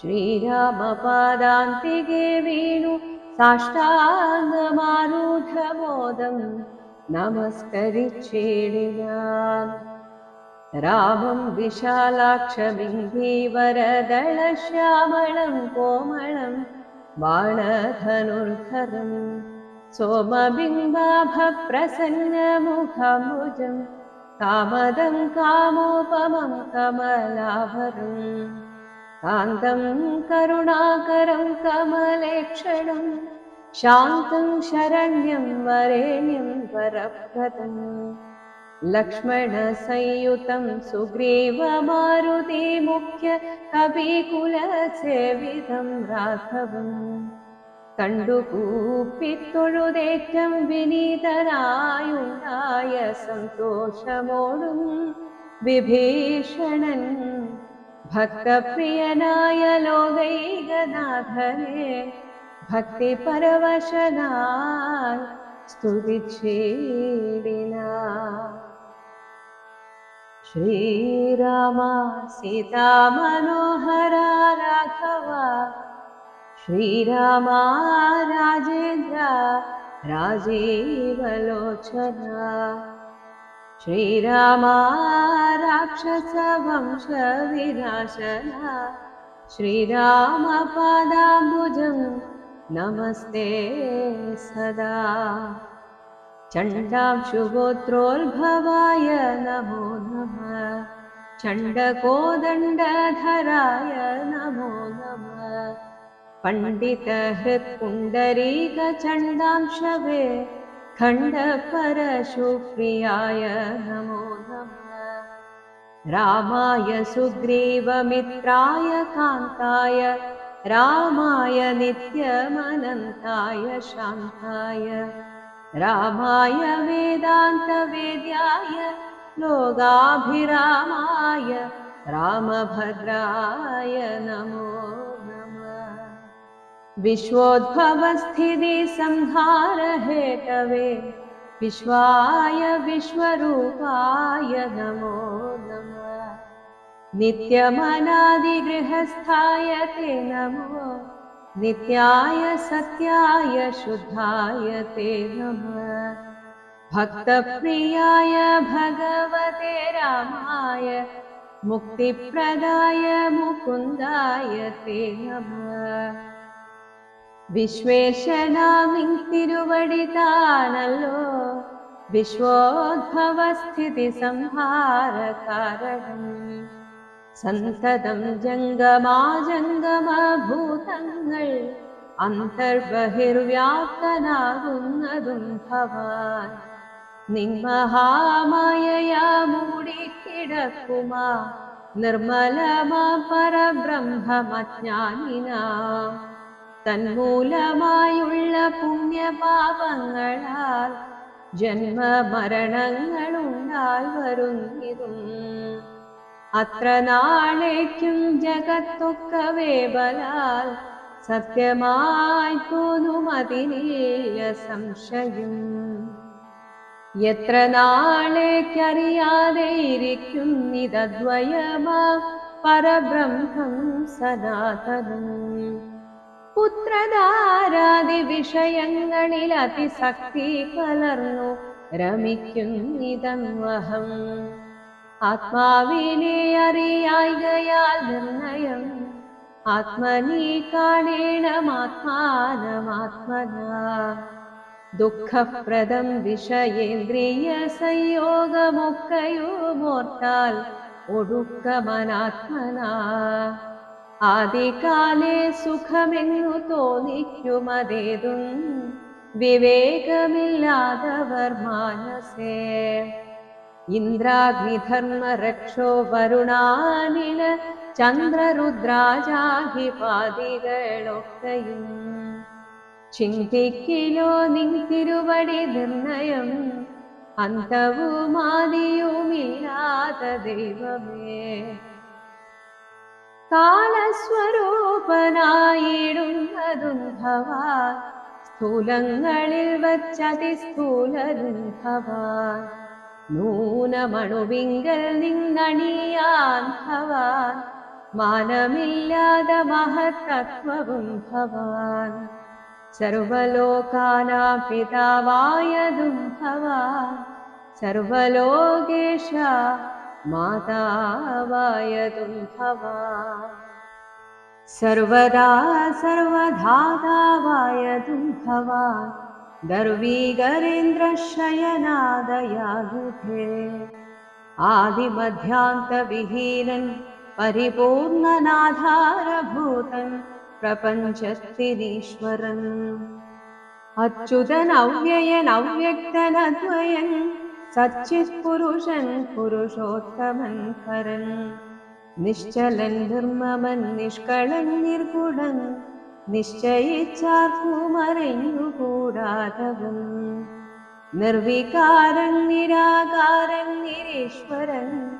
श्रीरामपादान्तिके वेणु साष्टाङ्गमारुघमोदं नमस्करिच्छेडिना रामं विशालाक्षिङ्गीवरदळश्यावणं कोमलं बाणधनुर्धरं सोमबिम्बाभप्रसन्नमुखमुजं कामदं कामोपमं कमलाभरम्। कान्तं करुणाकरं कमलेक्षणं शान्तं शरण्यं वरेण्यं वरप्रदम् लक्ष्मणसंयुतं सुग्रीवमारुतिमुख्य कविकुलसेवितं राघवम् കണ്ടുകൂപ്പിത്തൊഴുതേറ്റം വിനീതനായുണ്ടായ സന്തോഷമോടും വിഭീഷണൻ भक्तप्रियनाय लो भक्तिपरवशनाय गदारे श्रीरामा सीता मनोहरा राघवा श्रीरामा राजेन्द्र राजीवलोचना। श्रीरामा राक्षसवंशविनाशना श्रीरामपादाम्बुजं नमस्ते सदा। चण्डांशुगोत्रोद्भवाय नमो नमः। चण्डकोदण्डधराय नमो नमः। पण्डितहृत्पुण्डरीकचण्डांशवे खण्डपरशुप्रियाय नमो नमः। रामाय सुग्रीवमित्राय कान्ताय रामाय नित्यमनन्ताय शान्ताय रामाय वेदान्तवेद्याय लोगाभिरामाय रामभद्राय नमो विश्वोद्भवस्थितिसंहारहेतवे विश्वाय विश्वरूपाय नमो नमः। नित्यमनादिगृहस्थाय ते नमो। नित्याय सत्याय शुद्धाय ते नमः। भक्तप्रियाय भगवते रामाय। मुक्तिप्रदाय मुकुन्दाय ते नमः വിശ്വേശനാമിൻ തിരുവടിതാനല്ലോ വിശ്വോദ്ഭവസ്ഥിതി സംഹാര കാരണം സന്തതം ജംഗമാജംഗമഭൂതങ്ങൾ അന്തർബഹിർവ്യാപ്തനാകുന്നതും ഭവാൻ. നിന്മഹാമായയാ മൂടിക്കിടക്കുമാ. നിർമ്മലമാ പരബ്രഹ്മമജ്ഞാനിനാം. തന്മൂലമായുള്ള പുണ്യപാപങ്ങളാൽ ജന്മമരണങ്ങളുണ്ടായി വരുന്നതും. അത്ര നാളേക്കും ജഗത്തൊക്കവേ ബലാൽ സത്യമായി തോന്നും അതിനില്ല സംശയം. എത്ര നാളേക്കറിയാതെ ഇരിക്കും ഇതദ്വയമാ പരബ്രഹ്മം സനാതനം. പുത്രധാരാദി വിഷയങ്ങളിൽ അതിശക്തി കലർന്നു അഹം ആത്മാവിനെ അറിയായികയാൽ നിർണയം. ആത്മനീ കാണേണമാത്മാനമാത്മന ദുഃഖപ്രദം വിഷയേന്ദ്രിയ സംയോഗമൊക്കെയുമോർത്താൽ ഒടുക്കമനാത്മനാ ആദികാലേ സുഖമെന്നു തോന്നിക്കുമതേതും വിവേകമില്ലാതവർ മാനസേ. ഇന്ദ്രാഗ്നിധർമ്മരക്ഷോ വരുണാനില ചന്ദ്രരുദ്രാജാഹിപാദികളൊക്കെയും ചിന്തിക്കിലോ നിൻ തിരുവടി നിർണയം. അന്തവുമാതിയുമില്ലാത്ത ദൈവമേ. കാലസ്വരൂപനായിടുന്നതും ഭവാൻ സ്ഥൂലങ്ങളിൽ വച്ചതിസ്ഥൂലരും ഭവാൻ നൂനമണുവിങ്കൽ നിന്നണിയാൻ ഭവാൻ മാനമില്ലാതെ മഹത്തത്വവും ഭവാൻ സർവലോകാനാം പിതാവായതും ഭവാൻ സർവലോകേശ माता वायतुं भवा सर्वदा सर्वधाता वायतुं भवा दर्वीगरेन्द्रशयनादयागुथे आदिमध्यान्तविहीनन् परिपूर्णनाधारभूतन् प्रपञ्चस्थिरीश्वरन् अच्युतनव्ययनव्यक्तनद्वयन् സച്ചിത് പുരുഷൻ പുരുഷോത്തമൻ പരൻ നിശ്ചലൻ നിർമ്മമൻ നിഷ്കളൻ നിർഗുണൻ നിശ്ചയിച്ചാർക്കുമറിഞ്ഞുകൂടാതവൻ നിർവികാരൻ നിരാകാരൻ നിരീശ്വരൻ.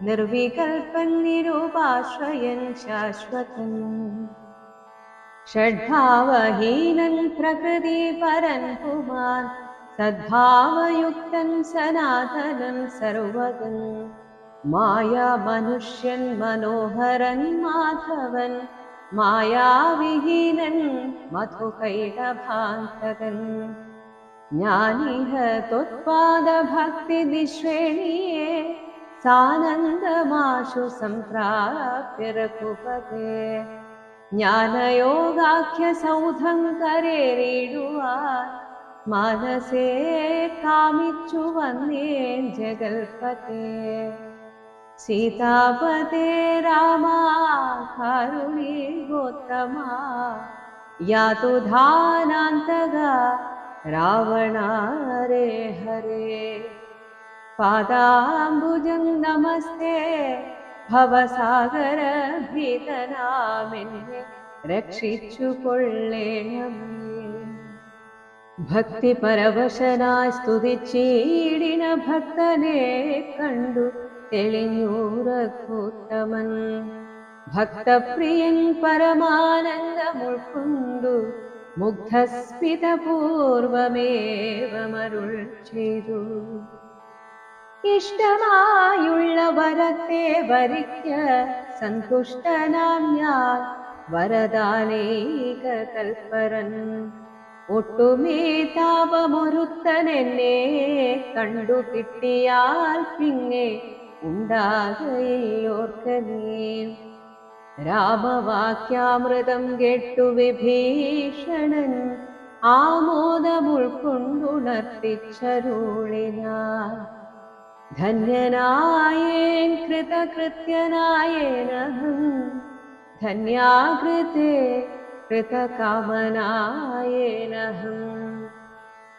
നിർവികൽപ്പൻ നിരൂപാശ്രയൻ ശാശ്വതൻ. ഷഡ്ഭാവഹീനൻ പ്രകൃതി പരൻ പുമാൻ तद्भावयुक्तं सनातनं सर्वगन् मायामनुष्यन् मनोहरन् माधवन्। मायाविहीनन् मधुकैटभान्तकन्। ज्ञानीहतोत्पादभक्तिविश्वेणीये सानन्दमाशु सम्प्राप्रकुपते ज्ञानयोगाख्यसौधं करेणुवा രഘുപതേ ജ്ഞാനയോഗാഖ്യ സൗധം കരേറിടുവാൻ മനസേ കാമിച്ചു വന്നേൻ ജഗൽപതേ സീതാപതേ രാമ കാരുണി ഗോത്തമ യാതുധാനാന്തക രാവണാരേ ഹരേ പാദാംബുജം നമസ്തേ ഭവസാഗര ഭീതനാമെന്നെ രക്ഷിച്ചു കൊള്ളേണമേ ഭക്തി പരവശനായി സ്തുതിച്ചീടിന ഭക്തനെ കണ്ടു തെളിഞ്ഞൂറക്കൂട്ടമൻ. ഭക്തപ്രിയൻ പരമാനന്ദമുൾക്കൊണ്ടു മുഗ്ധസ്മിതപൂർവമേവമരുൾ ചെയ്തു ഇഷ്ടമായുള്ള വരത്തെ വരിക്ക സന്തുഷ്ടനാം ഞാൻ വരദാനേക കൽപ്പരൻ. ഒട്ടുമേ താപമൊരുത്തനെന്നെ കണ്ടു കിട്ടിയാൽ പിന്നെ ഉണ്ടാകയോർക്കനേ രാമവാക്യാമൃതം കേട്ടു വിഭീഷണൻ ആമോദമുൾക്കൊണ്ടുണർത്തിച്ചരുളിനാൻ ധന്യനായേൻ കൃതകൃത്യനായേനഹം ധന്യാകൃതേ കൃതകാമനായേനഹം.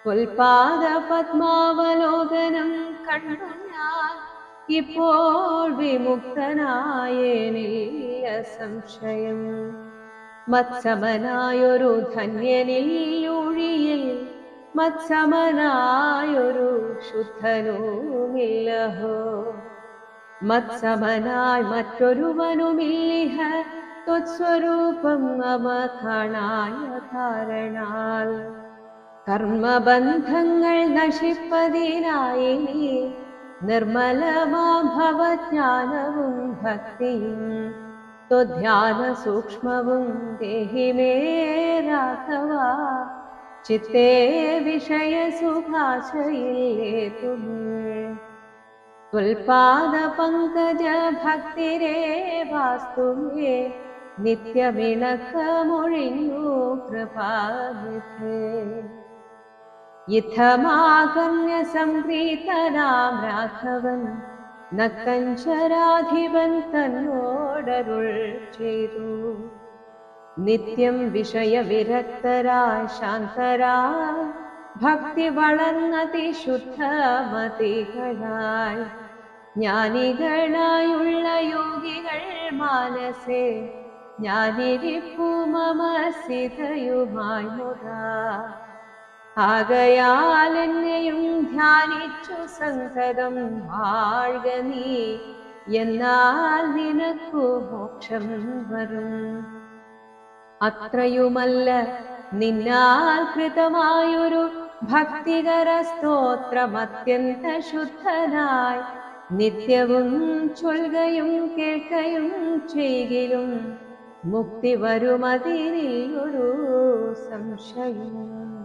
പുൽപാദ പത്മാവലോകനം കണ്ടു ഞാൻ ഇപ്പോൾ വിമുക്തനായേനില്ല സംശയം. മത്സമനായൊരു ധന്യനിൽ ഒഴിയിൽ മത്സമനായൊരു ശുദ്ധനുമില്ലഹോ. മത്സമനായി മറ്റൊരുവനുമില്ലിഹ ത്വത്സ്വരൂപം മമ കാണായ കാരണാൽ കർമ്മബന്ധങ്ങൾ നശിപ്പതിനായി നീ നിർമ്മലമാ ഭവജ്ഞാനവും ഭക്തിയും ത്വധ്യാന സൂക്ഷ്മവും ദേഹി മേ രാഘവ ചിത്തേ വിഷയ സുഖാശയില്ലേ തുമേ ത്വൽപാദ പങ്കജ നിത്യമിണക്കമൊഴിഞ്ഞു കൃപാനിധേ യുദ്ധമാകമ്യ സംപ്രീതനാം രാഘവൻ നക്കഞ്ചരാധിപൻ തന്നോടരുൾ ചെയ്തു. നിത്യം വിഷയവിരക്തരായ ശാന്തരായ ഭക്തി വളർന്നതി ശുദ്ധമതികളായി. ജ്ഞാനികളായുള്ള യോഗികൾ മാനസേ ജ്ഞാനിരിപ്പു മമ ആകയാൽ എന്നെയും ധ്യാനിച്ചു സന്തതം വാഴ്ക നീ. എന്നാൽ നിനക്കു മോക്ഷം വരും. അത്രയുമല്ല നിന്നാൽ കൃതമായൊരു ഭക്തികര സ്തോത്രം അത്യന്ത ശുദ്ധനായി. നിത്യവും ചൊൽകയും കേൾക്കയും ചെയ്കിലും മുക്തി വരുമതിരിൽ ഒരു സംശയവും